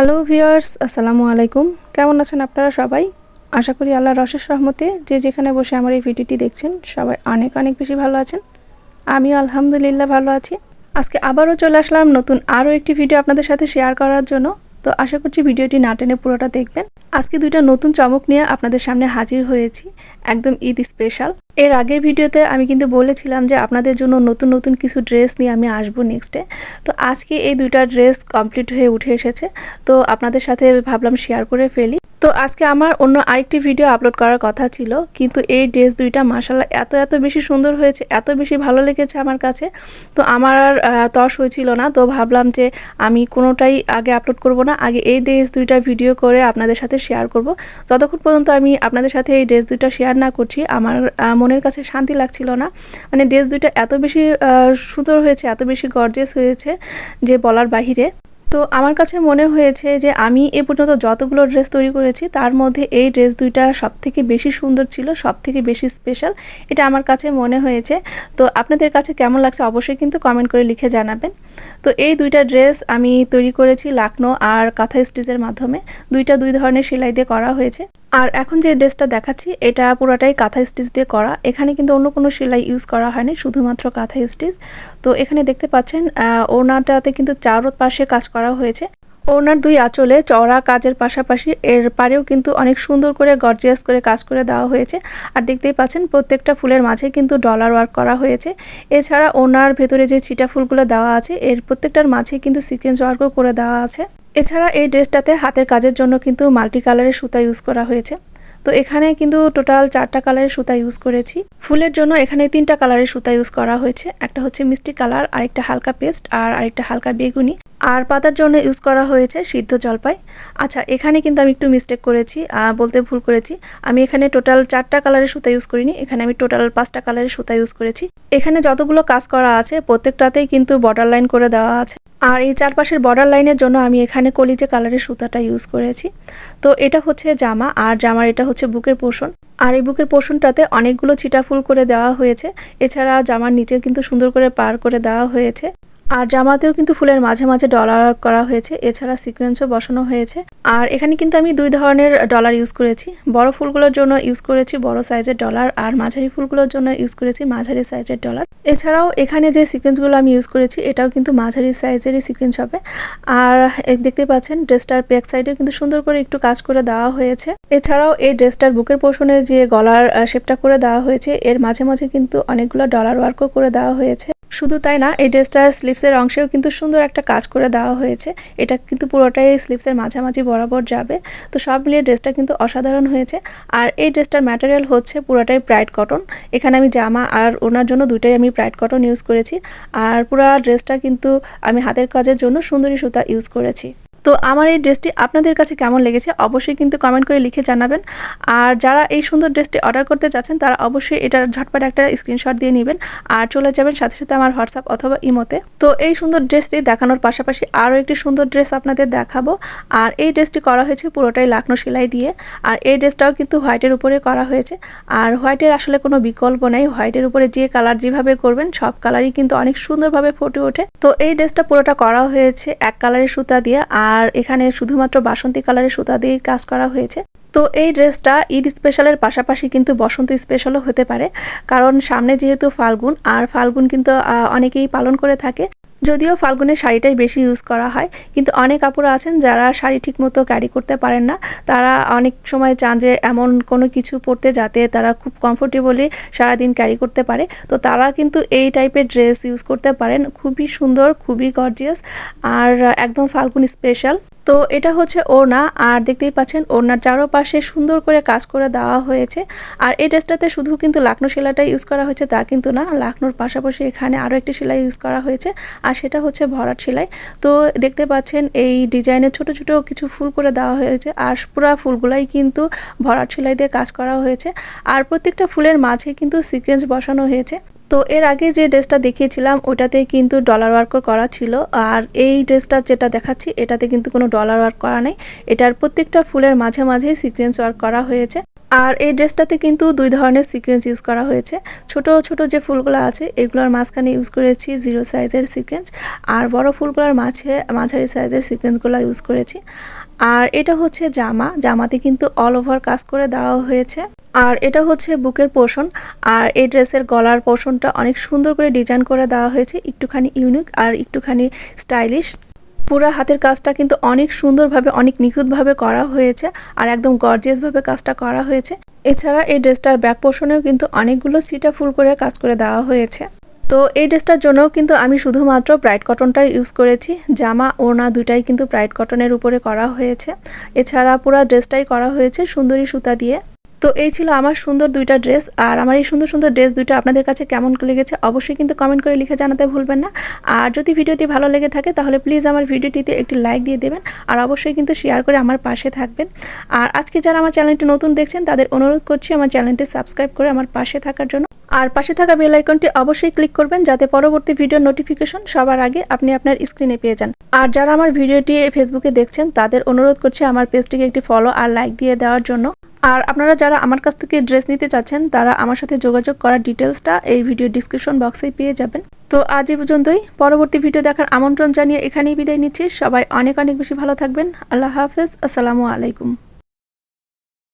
Hello viewers আসসালামু আলাইকুম। কেমন আছেন আপনারা সবাই? আশা করি আল্লাহ রশেষ রহমতে যে যেখানে বসে আমার এই ভিডিওটি দেখছেন, সবাই অনেক অনেক বেশি ভালো আছেন। আমিও আলহামদুলিল্লাহ ভালো আছি। আজকে আবারও চলে আসলাম নতুন আরও একটি ভিডিও আপনাদের সাথে শেয়ার করার জন্য। তো আশা করছি ভিডিওটি না টেনে পুরোটা দেখবেন। আজকে দুইটা নতুন চমক নিয়ে আপনাদের সামনে হাজির হয়েছি। একদম ঈদ স্পেশাল এর আগের ভিডিওতে আমি কিন্তু বলেছিলাম যে আপনাদের জন্য নতুন নতুন কিছু ড্রেস নিয়ে আমি আসব নেক্সটে তো আজকে এই দুইটা ড্রেস কমপ্লিট হয়ে উঠে এসেছে। তো আপনাদের সাথে ভাবলাম শেয়ার করে ফেলি। তো আজকে আমার অন্য আরেকটি ভিডিও আপলোড করার কথা ছিল। কিন্তু এই ড্রেস দুইটা মাসাল্লাহ এত এত বেশি সুন্দর হয়েছে, এত বেশি ভালো লেগেছে আমার কাছে। তো আমার আর তর্স হয়েছিল না। তো ভাবলাম যে আমি কোনোটাই আগে আপলোড করব না। আগে এই ড্রেস দুইটা ভিডিও করে আপনাদের সাথে শেয়ার করব। ততক্ষণ পর্যন্ত আমি আপনাদের সাথে এই ড্রেস দুইটা শেয়ার না করছি, আমার মনের কাছে শান্তি লাগছিল না। মানে ড্রেস দুইটা এত বেশি সুন্দর হয়েছে, এত বেশি গর্জেস হয়েছে যে বলার বাহিরে। তো আমার কাছে মনে হয়েছে যে আমি এ পর্যন্ত যতগুলো ড্রেস তৈরি করেছি, তার মধ্যে এই ড্রেস দুইটা সব থেকে বেশি সুন্দর ছিল সব থেকে বেশি স্পেশাল এটা আমার কাছে মনে হয়েছে। তো আপনাদের কাছে কেমন লাগছে অবশ্যই কিন্তু কমেন্ট করে লিখে জানাবেন। তো এই দুইটা ড্রেস আমি তৈরি করেছি লাকনো আর কাঁথা স্টিচের মাধ্যমে। দুইটা দুই ধরনের সেলাই দিয়ে করা হয়েছে। আর এখন যে ড্রেসটা দেখাচ্ছি, এটা পুরোটাই কাঁথা স্টিচ দিয়ে করা। এখানে কিন্তু অন্য কোনো সেলাই ইউজ করা হয়নি, শুধুমাত্র কাঁথা স্টিচ। তো এখানে দেখতে পাচ্ছেন ওনাটাতে কিন্তু চারো পাশে কাজ করা হয়েছে। ওনার দুই আঁচলে চওড়া কাজের পাশাপাশি এর পারেও কিন্তু অনেক সুন্দর করে গর্জিয়াস করে কাজ করে দেওয়া হয়েছে। আর দেখতেই পাচ্ছেন, প্রত্যেকটা ফুলের মাঝে কিন্তু ডলার ওয়ার্ক করা হয়েছে। এছাড়া ওনার ভেতরে যে ছিটা ফুলগুলো দেওয়া আছে, এর প্রত্যেকটার মাঝে কিন্তু সিকোয়েন্স ওয়ার্কও করে দেওয়া আছে। এছাড়া এই ড্রেসটাতে হাতের কাজের জন্য কিন্তু মাল্টি কালারের সুতা ইউজ করা হয়েছে। তো এখানে কিন্তু টোটাল চারটা কালারের সুতা ইউজ করেছি। ফুলের জন্য এখানে তিনটা কালারের সুতা ইউজ করা হয়েছে। একটা হচ্ছে মিষ্টি কালার, আরেকটা হালকা পেস্ট আর আরেকটা হালকা বেগুনি। আর পাতার জন্য ইউজ করা হয়েছে সিদ্ধ জলপাই। আচ্ছা এখানে কিন্তু আমি একটু মিস্টেক করেছি বলতে ভুল করেছি। আমি এখানে টোটাল চারটা কালারের সুতা ইউজ করিনি, এখানে আমি টোটাল পাঁচটা কালারের সুতা ইউজ করেছি। এখানে যতগুলো কাজ করা আছে, প্রত্যেকটাতেই কিন্তু বর্ডার লাইন করে দেওয়া আছে। আর এই চারপাশের বর্ডার লাইনের জন্য আমি এখানে কলিজে কালারের সুতাটা ইউজ করেছি। তো এটা হচ্ছে জামা, আর জামার এটা হচ্ছে বুকের পোষণ। আর এই বুকের পোষণটাতে অনেকগুলো ছিটা ফুল করে দেওয়া হয়েছে। এছাড়া জামার নিচেও কিন্তু সুন্দর করে পার করে দেওয়া হয়েছে। আর জামাতেও কিন্তু ফুলের মাঝে মাঝে ডলার করা হয়েছে, এছাড়া সিকোয়েন্সও বসানো হয়েছে। আর এখানে কিন্তু আমি দুই ধরনের ডলার ইউজ করেছি। বড় ফুলগুলোর জন্য ইউজ করেছি বড় সাইজের ডলার আর মাঝারি ফুলগুলোর জন্য ইউজ করেছি মাঝারি সাইজের ডলার এছাড়াও এখানে যে সিকোয়েন্সগুলো আমি ইউজ করেছি, এটাও কিন্তু মাঝারি সাইজেরই সিকোয়েন্স হবে। আর দেখতে পাচ্ছেন ড্রেসটার ব্যাক সাইডে কিন্তু সুন্দর করে একটু কাজ করে দেওয়া হয়েছে। এছাড়াও এই ড্রেসটার বুকের পোষণে যে গলার শেপটা করে দেওয়া হয়েছে, এর মাঝে মাঝে কিন্তু অনেকগুলো ডলার ওয়ার্কও করে দেওয়া হয়েছে। শুধু তাই না, এই ড্রেসটার স্লিপসের অংশেও কিন্তু সুন্দর একটা কাজ করে দেওয়া হয়েছে। এটা কিন্তু পুরোটাই স্লিপসের মাঝামাঝি বরাবর যাবে। তো সব মিলিয়ে ড্রেসটা কিন্তু অসাধারণ হয়েছে। আর এই ড্রেসটার ম্যাটেরিয়াল হচ্ছে পুরোটাই ব্রাইট কটন এখানে আমি জামা আর ওনার জন্য দুটাই আমি ব্রাইট কটন ইউজ করেছি। আর পুরো ড্রেসটা কিন্তু আমি হাতের কাজের জন্য সুন্দরী সুতা ইউজ করেছি। তো আমার এই ড্রেসটি আপনাদের কাছে কেমন লেগেছে অবশ্যই কিন্তু কমেন্ট করে লিখে জানাবেন। আর যারা এই সুন্দর ড্রেসটি অর্ডার করতে চাচ্ছেন তারা অবশ্যই এটার ঝটপট একটা স্ক্রিনশট দিয়ে নেবেন আর চলে যাবেন সাথে সাথে আমার হোয়াটসঅ্যাপ অথবা ইমোতে তো এই সুন্দর ড্রেসটি দেখানোর পাশাপাশি আরও একটি সুন্দর ড্রেস আপনাদের দেখাবো। আর এই ড্রেসটি করা হয়েছে পুরোটাই লাকনো সেলাই দিয়ে। আর এই ড্রেসটাও কিন্তু হোয়াইটের উপরে করা হয়েছে। আর হোয়াইটের আসলে কোনো বিকল্প নেই। হোয়াইটের উপরে যে কালার যেভাবে করবেন, সব কালারই কিন্তু অনেক সুন্দরভাবে ফুটে ওঠে। তো এই ড্রেসটা পুরোটা করা হয়েছে এক কালারের সুতা দিয়ে। আর এখানে শুধুমাত্র বাসন্তী কালারের সুতা দিয়ে কাজ করা হয়েছে। তো এই ড্রেসটা ঈদ স্পেশালের পাশাপাশি কিন্তু বসন্ত স্পেশালও হতে পারে। কারণ সামনে যেহেতু ফাল্গুন, আর ফাল্গুন কিন্তু অনেকেই পালন করে থাকে। যদিও ফাল্গুনের শাড়িটাই বেশি ইউজ করা হয়, কিন্তু অনেক আপুরা আছেন যারা শাড়ি ঠিকমতো ক্যারি করতে পারেন না। তারা অনেক সময় চান যে এমন কোনো কিছু পরতে যাতে তারা খুব কমফোর্টেবলি সারাদিন ক্যারি করতে পারে। তো তারা কিন্তু এই টাইপের ড্রেস ইউজ করতে পারেন। খুবই সুন্দর, খুবই গর্জিয়াস আর একদম ফাল্গুন স্পেশাল তো এটা হচ্ছে ওড়না। আর দেখতেই পাচ্ছেন, ওড়নার চারোপাশে সুন্দর করে কাজ করে দেওয়া হয়েছে। আর এই ড্রেসটাতে শুধু কিন্তু লাকনো সেলাইটা ইউজ করা হয়েছে তা কিন্তু না। লাকনোর পাশাপাশি এখানে আরও একটি সেলাই ইউজ করা হয়েছে। আর সেটা হচ্ছে ভরাট সেলাই। তো দেখতে পাচ্ছেন, এই ডিজাইনের ছোট ছোট কিছু ফুল করে দেওয়া হয়েছে। আর পুরা ফুলগুলাই কিন্তু ভরাট সেলাই দিয়ে কাজ করা হয়েছে। আর প্রত্যেকটা ফুলের মাঝে কিন্তু সিকোয়েন্স বসানো হয়েছে। তো এর আগে যে ড্রেসটা দেখিয়েছিলাম, ওটাতে কিন্তু ডলার ওয়ার্কও করা ছিল। আর এই ড্রেসটা যেটা দেখাচ্ছি, এটাতে কিন্তু কোনো ডলার ওয়ার্ক করা নেই। এটার প্রত্যেকটা ফুলের মাঝে মাঝেই সিকোয়েন্স ওয়ার্ক করা হয়েছে। আর এই ড্রেসটাতে কিন্তু দুই ধরনের সিকোয়েন্স ইউজ করা হয়েছে। ছোট ছোট যে ফুলগুলো আছে, এগুলোর মাঝখানে ইউজ করেছি জিরো সাইজের সিকোয়েন্স আর বড় ফুলগুলোর মাঝে, মাঝারি সাইজের সিকোয়েন্সগুলো ইউজ করেছি। আর এটা হচ্ছে জামা, জামাতে কিন্তু অল ওভার কাজ করে দেওয়া হয়েছে। আর এটা হচ্ছে বুকের পোর্শন আর এই ড্রেসের গলার পোর্শনটা অনেক সুন্দর করে ডিজাইন করে দেওয়া হয়েছে, একটুখানি ইউনিক আর একটুখানি স্টাইলিশ। পুরো হাতের কাজটা কিন্তু অনেক সুন্দরভাবে, অনেক নিখুঁতভাবে করা হয়েছে আর একদম গর্জিয়াসভাবে কাজটা করা হয়েছে। এছাড়া এই ড্রেসটার ব্যাক পোর্শনেও কিন্তু অনেকগুলো সিটা ফুল করে কাজ করে দেওয়া হয়েছে। তো এই ড্রেসটার জন্য কিন্তু আমি শুধুমাত্র ব্রাইট কটনটাই ইউজ করেছি। জামা, ওড়না দুটাই কিন্তু ব্রাইট কটনের উপরে করা হয়েছে। এছাড়া পুরো ড্রেসটাই করা হয়েছে সুন্দরী সুতা দিয়ে। তো এই ছিল আমার সুন্দর দুইটা ড্রেস, আর আমার এই সুন্দর সুন্দর ড্রেস দুইটা আপনাদের কাছে কেমন লেগেছে অবশ্যই কিন্তু কমেন্ট করে লিখে জানাতে ভুলবেন না। আর যদি ভিডিওটি ভালো লেগে থাকে তাহলে প্লিজ আমার ভিডিওটিতে একটি লাইক দিয়ে দেবেন, আর অবশ্যই কিন্তু শেয়ার করে আমার পাশে থাকবেন। আর আজকে যারা আমার চ্যানেলটি নতুন দেখছেন তাদের অনুরোধ করছি আমার চ্যানেলটি সাবস্ক্রাইব করে আমার পাশে থাকার জন্য। আর পাশে থাকা বেল আইকনটি অবশ্যই ক্লিক করবেন যাতে পরবর্তী ভিডিও নোটিফিকেশন সবার আগে আপনি আপনার স্ক্রিনে পেয়ে যান। আর যারা আমার ভিডিওটি ফেসবুকে দেখছেন তাদের অনুরোধ করছি আমার পেজটিকে একটি ফলো আর লাইক দিয়ে দেওয়ার জন্য। আর আপনারা যারা আমার কাছ থেকে ড্রেস নিতে চাচ্ছেন, তারা আমার সাথে যোগাযোগ করার ডিটেলসটা এই ভিডিও ডিসক্রিপশন বক্সেই পেয়ে যাবেন। তো আজ এই পর্যন্তই। পরবর্তী ভিডিও দেখার আমন্ত্রণ জানিয়ে এখানেই বিদায় নিচ্ছি। সবাই অনেক অনেক বেশি ভালো থাকবেন। আল্লাহ হাফেজ। আসসালামু আলাইকুম।